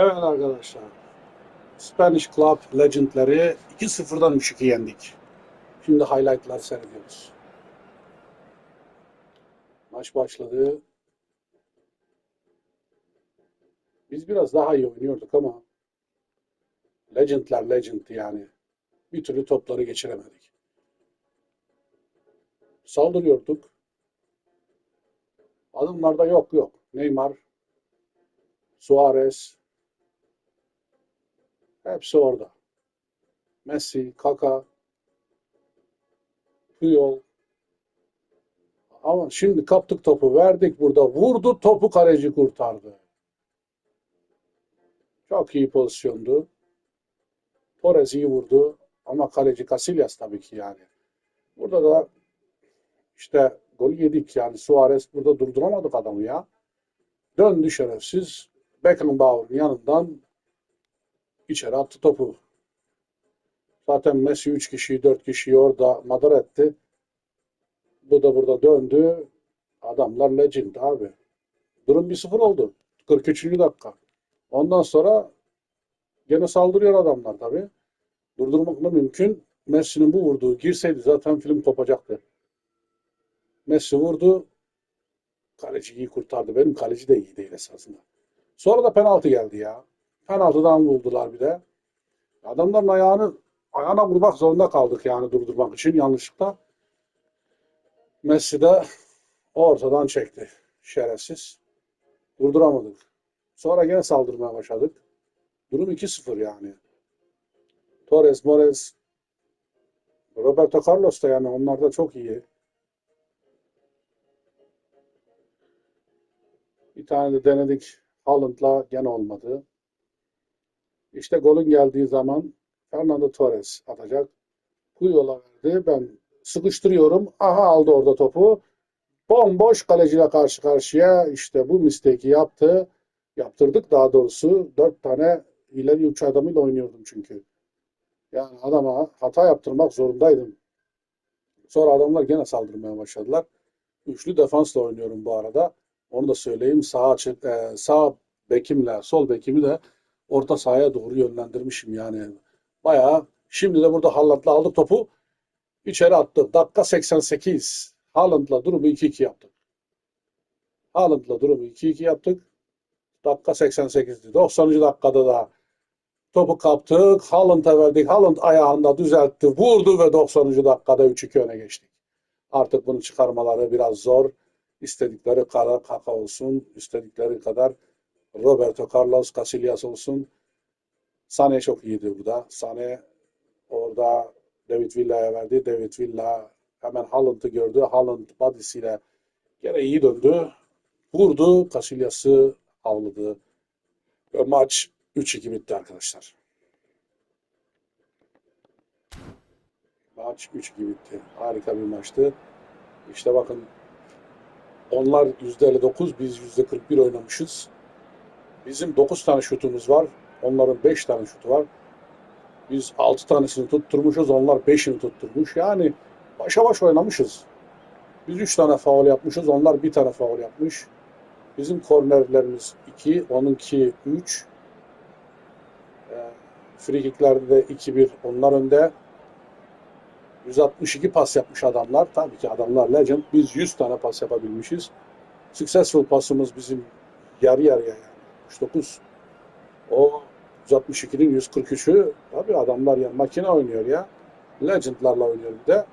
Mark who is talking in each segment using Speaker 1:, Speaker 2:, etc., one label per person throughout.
Speaker 1: Evet arkadaşlar. Spanish Club Legend'leri 2-0'dan 3-2 yendik. Şimdi highlightlar seyrediyoruz. Maç başladı. Biz biraz daha iyi oynuyorduk ama Legend'ler Legend yani. Bir türlü topları geçiremedik. Saldırıyorduk. Adımlarda yok yok. Neymar, Suarez, hepsi orada. Messi, Kaka, Puyol. Ama şimdi kaptık topu, verdik burada. Vurdu, topu kaleci kurtardı. Çok iyi pozisyondu. Torres iyi vurdu. Ama kaleci Casillas tabii ki yani. Burada da işte gol yedik yani Suarez burada durduramadık adamı ya. Döndü şerefsiz. Beckenbauer'ın yanından içeri attı topu. Zaten Messi 3 kişiyi 4 kişiyi orada madar etti. Bu da burada döndü. Adamlar legend abi. Durum 1-0 oldu. 43. dakika. Ondan sonra gene saldırıyor adamlar tabii. Durdurmak da mümkün. Messi'nin bu vurduğu girseydi zaten film kopacaktı. Messi vurdu. Kaleci iyi kurtardı. Benim kaleci de iyi değil esasında. Sonra da penaltı geldi ya. Penaltıdan vurdular bir de. Adamların ayağını ayağına vurmak zorunda kaldık yani durdurmak için yanlışlıkla. Messi de ortadan çekti. Şerefsiz. Durduramadık. Sonra gene saldırmaya başladık. Durum 2-0 yani. Torres, Mores, Roberto Carlos da yani onlar da çok iyi. Bir tane de denedik. Haaland'la gene olmadı. İşte golün geldiği zaman Fernando Torres atacak. Puyol'a verdi. Ben sıkıştırıyorum. Aha aldı orada topu. Bomboş kaleciyle karşı karşıya işte bu mistake'i yaptı. Yaptırdık daha doğrusu. Dört tane ileri uç adamıyla oynuyordum çünkü. Yani adama hata yaptırmak zorundaydım. Sonra adamlar gene saldırmaya başladılar. Üçlü defansla oynuyorum bu arada. Onu da söyleyeyim. Sağ, açık, e, sağ bekimle sol bekimi de orta sahaya doğru yönlendirmişim yani. Bayağı şimdi de burada Haaland'la aldık topu. içeri attı. Dakika 88. Haaland'la durumu 2-2 yaptık. Haaland'la durumu 2-2 yaptık. Dakika 88'di. 90. dakikada da topu kaptık. Haaland'a verdik. Haaland ayağında düzeltti. Vurdu ve 90. dakikada 3-2 öne geçtik. Artık bunu çıkarmaları biraz zor. İstedikleri kadar Kaka olsun. istedikleri kadar Roberto Carlos Casillas olsun. Sane çok iyiydi burada. Sane orada David Villa'ya verdi. David Villa hemen Haaland'ı gördü. Haaland body'siyle gene iyi döndü. Vurdu. Casillas'ı avladı. Ve maç 3-2 bitti arkadaşlar. Maç 3-2 bitti. Harika bir maçtı. İşte bakın onlar %59, biz %41 oynamışız. Bizim 9 tane şutumuz var. Onların 5 tane şutu var. Biz 6 tanesini tutturmuşuz. Onlar 5'ini tutturmuş. Yani başa baş oynamışız. Biz 3 tane faul yapmışız. Onlar 1 tane faul yapmış. Bizim kornerlerimiz 2, onunki 3. E, free kicklerde de 2-1 onlar önde. 162 pas yapmış adamlar. Tabii ki adamlar legend. Biz 100 tane pas yapabilmişiz. Successful pasımız bizim yarı yarıya yani. 69. O 162'nin 143'ü tabii adamlar ya makine oynuyor ya. Legend'larla oynuyor bir de.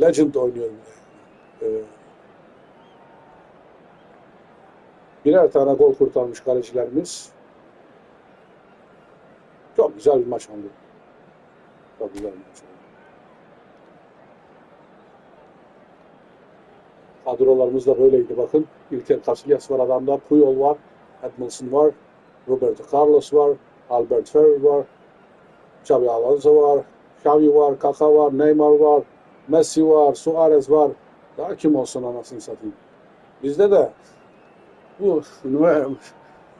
Speaker 1: Legend oynuyor bir de. Ee, birer tane gol kurtarmış kalecilerimiz. Çok güzel bir maç oldu. Çok güzel bir maç oldu. Kadrolarımız da böyleydi bakın. İlker Casillas var adamda, Puyol var, Edmondson var, Roberto Carlos var, Albert Ferrer var, Xabi Alonso var, Xavi var, Kaka var, Neymar var, Messi var, Suarez var. Daha kim olsun anasını satayım. Bizde de bu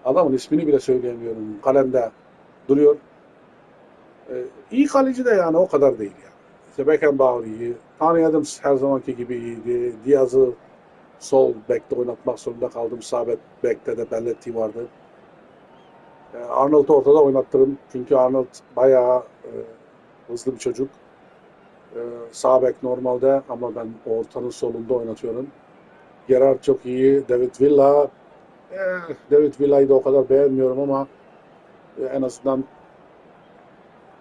Speaker 1: adamın ismini bile söyleyemiyorum. Kalemde duruyor. Ee, iyi kaleci de yani o kadar değil yani. İşte Beckenbauer iyi. Adams her zamanki gibi iyiydi. Diaz'ı sol bekte oynatmak zorunda kaldım. Sağ bek- bekte de Belletti vardı. E, Arnold'u ortada oynattırın. Çünkü Arnold bayağı e, hızlı bir çocuk. E, sağ bek normalde ama ben ortanın solunda oynatıyorum. Gerard çok iyi. David Villa eh, David Villa'yı da o kadar beğenmiyorum ama e, en azından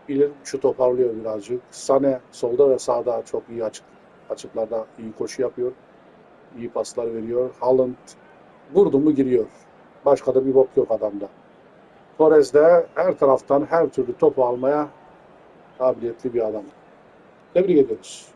Speaker 1: ileri şu toparlıyor birazcık. Sane solda ve sağda çok iyi açık açıklarda iyi koşu yapıyor. İyi paslar veriyor. Haaland vurdu mu giriyor. Başka da bir bok yok adamda. Torres de her taraftan her türlü topu almaya kabiliyetli bir adam. Tebrik ediyoruz.